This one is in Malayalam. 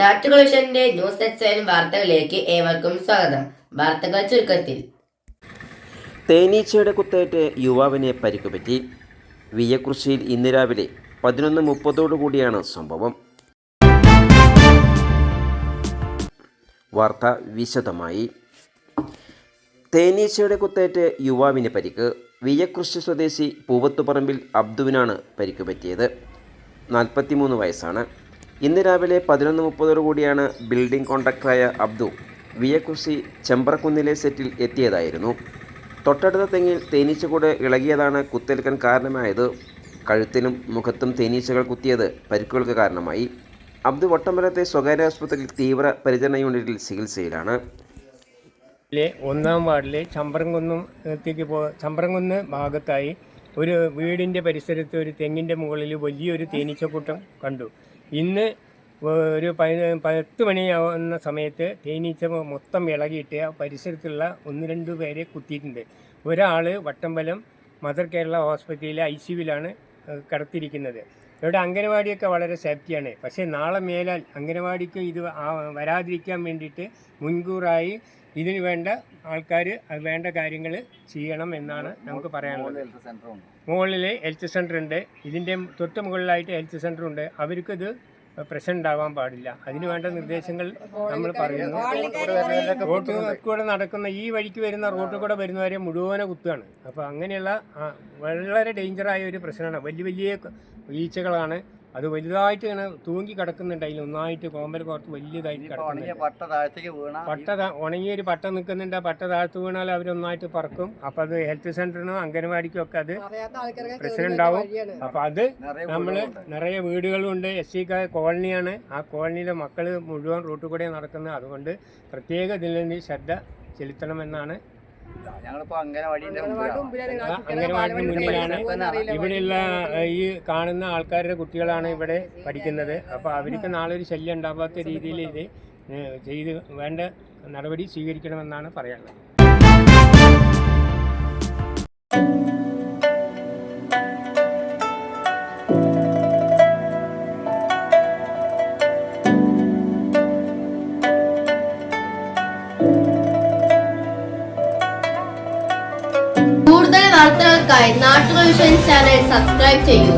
നാട്ടുകൊളിഷന്റെ ന്യൂസ് എക്സൈൻ വാർത്തകളിലേക്ക് ഏവർക്കും സ്വാഗതം. വാർത്തകൾ ചുരുക്കത്തിൽ. തേനീച്ചയുടെ കുത്തേറ്റ് യുവാവിനെ പരിക്കുപറ്റി. വിയക്കുറിശ്ശിയിൽ ഇന്ന് രാവിലെ പതിനൊന്ന് മുപ്പതോടുകൂടിയാണ് സംഭവം. വാർത്ത വിശദമായി. തേനീച്ചയുടെ കുത്തേറ്റ് യുവാവിന് പരിക്ക്. വിയക്കുറിശ്ശി സ്വദേശി പൂവത്തുപറമ്പിൽ അബ്ദുവിനാണ് പരിക്കുപറ്റിയത്. നാൽപ്പത്തിമൂന്ന് വയസ്സാണ്. ഇന്ന് രാവിലെ പതിനൊന്ന് മുപ്പതോടുകൂടിയാണ് ബിൽഡിംഗ് കോൺട്രാക്ടറായ അബ്ദു വിയക്കുസി ചെമ്പ്രക്കുന്നിലെ സെറ്റിൽ എത്തിയതായിരുന്നു. തൊട്ടടുത്ത തെങ്ങിൽ തേനീച്ചകൂട് ഇളകിയതാണ് കുത്തേൽക്കാൻ കാരണമായത്. കഴുത്തിനും മുഖത്തും തേനീച്ചകൾ കുത്തിയത് പരിക്കുകൾക്ക് കാരണമായി. അബ്ദു വട്ടമ്പലത്തെ സ്വകാര്യ ആശുപത്രിയിൽ തീവ്ര പരിചരണ യൂണിറ്റിൽ ചികിത്സയിലാണ്. ഒന്നാം വാർഡിലെ ചമ്പരംകുന്നത്തേക്ക് പോ ചമ്പരംകുന്ന് ഭാഗത്തായി ഒരു വീടിന്റെ പരിസരത്ത് ഒരു തെങ്ങിന്റെ മുകളിൽ വലിയൊരു തേനീച്ചക്കൂട്ടം കണ്ടു. ഇന്ന് ഒരു പത്ത് മണിയാവുന്ന സമയത്ത് തേനീച്ച മൊത്തം ഇളകിയിട്ട് പരിസരത്തുള്ള ഒന്ന് രണ്ട് പേരെ കുത്തിയിട്ടുണ്ട്. ഒരാൾ വട്ടമ്പലം മദർ കേരള ഹോസ്പിറ്റലിലെ ഐ സിയുവിലാണ് കിടത്തിയിരിക്കുന്നത്. ഇവിടെ അംഗനവാടിയൊക്കെ വളരെ സേഫ്റ്റിയാണ്. പക്ഷേ നാളെ മേലാൽ അംഗനവാടിക്ക് ഇത് വരാതിരിക്കാൻ വേണ്ടിയിട്ട് മുൻകൂറായി ഇതിന് വേണ്ട ആൾക്കാർ വേണ്ട കാര്യങ്ങൾ ചെയ്യണം എന്നാണ് നമുക്ക് പറയാനുള്ളത്. മുകളിൽ ഹെൽത്ത് സെന്റർ ഉണ്ട് ഇതിന്റെ തൊട്ട് മുകളിലായിട്ട് ഹെൽത്ത് സെന്റർ ഉണ്ട് അവർക്കിത് പ്രസന്റ് ഉണ്ടാവാൻ പാടില്ല. അതിനു വേണ്ട നിർദ്ദേശങ്ങൾ നമ്മൾ പറയുന്നു. റോട്ട് കൂടെ നടക്കുന്ന ഈ വഴിക്ക് വരുന്ന റോഡിൽ കൂടെ വരുന്നവരെ മുഴുവനെ കുത്തുകയാണ്. അപ്പോൾ അങ്ങനെയുള്ള വളരെ ഡേഞ്ചറായ ഒരു പ്രശ്നമാണ്. വലിയ വലിയ ഈച്ചകളാണ് അത് വലുതായിട്ട് ഇങ്ങനെ തൂങ്ങി കിടക്കുന്നുണ്ട് അതിൽ ഒന്നായിട്ട് കോമ്പൽ കുറച്ച് വലിയതായിട്ട് കിടക്കുന്നുണ്ട്. പട്ട താഴത്തേക്ക് വീണ പട്ട ഉണങ്ങിയ ഒരു പട്ട നിൽക്കുന്നുണ്ട്. ആ പട്ട താഴ്ത്ത് വീണാൽ അവരൊന്നായിട്ട് പറക്കും. അപ്പോൾ അത് ഹെൽത്ത് സെന്ററിനും അംഗനവാടിക്കും ഒക്കെ അത് പ്രശ്നം ഉണ്ടാവും അപ്പോൾ അത് നിറയെ നമ്മൾ നിറയെ വീടുകളുണ്ട് എസ് സി കോളനിയാണ്. ആ കോളനിയിലെ മക്കൾ മുഴുവൻ റൂട്ടിൽ കൂടെ നടക്കുന്നത്. അതുകൊണ്ട് പ്രത്യേക ഇതിൽ നിന്ന് ശ്രദ്ധ ചെലുത്തണമെന്നാണ് ഞങ്ങളിപ്പോ അംഗനവാടിന്റെ ആ അംഗനവാടിന് മുന്നിലാണ് ഇവിടെയുള്ള ഈ കാണുന്ന ആൾക്കാരുടെ കുട്ടികളാണ് ഇവിടെ പഠിക്കുന്നത്. അപ്പോൾ അവർക്ക് നാളെ ഒരു ശല്യം ഉണ്ടാവാത്ത രീതിയിൽ ഇത് ചെയ്ത് വേണ്ട നടപടി സ്വീകരിക്കണമെന്നാണ് പറയാനുള്ളത്. കൂടുതൽ നാട്ടുകൾ ചാനൽ സബ്സ്ക്രൈബ് ചെയ്യൂ.